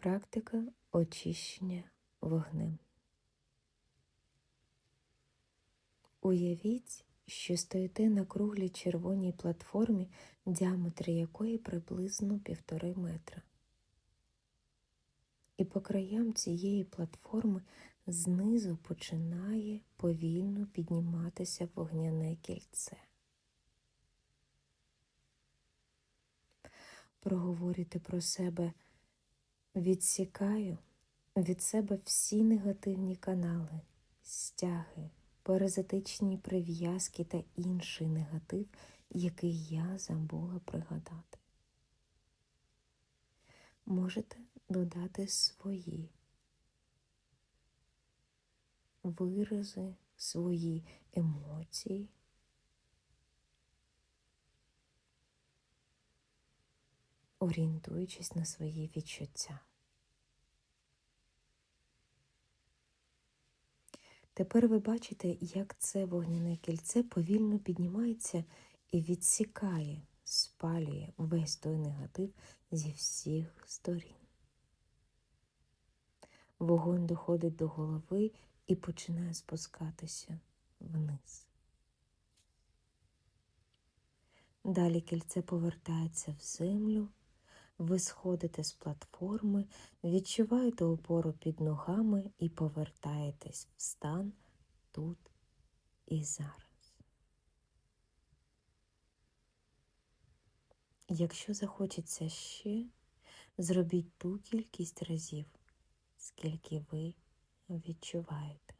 Практика очищення вогнем. Уявіть, що стоїте на круглій червоній платформі, діаметр якої приблизно півтори метра. І по краям цієї платформи знизу починає повільно підніматися вогняне кільце. Проговорюйте про себе відсікаю від себе всі негативні канали, стяги, паразитичні прив'язки та інший негатив, який я забула пригадати. Можете додати свої вирази, свої емоції. Орієнтуючись на свої відчуття. Тепер ви бачите, як це вогняне кільце повільно піднімається і відсікає, спалює весь той негатив зі всіх сторін. Вогонь доходить до голови і починає спускатися вниз. Далі кільце повертається в землю, ви сходите з платформи, відчуваєте опору під ногами і повертаєтесь в стан тут і зараз. Якщо захочеться ще, зробіть ту кількість разів, скільки ви відчуваєте.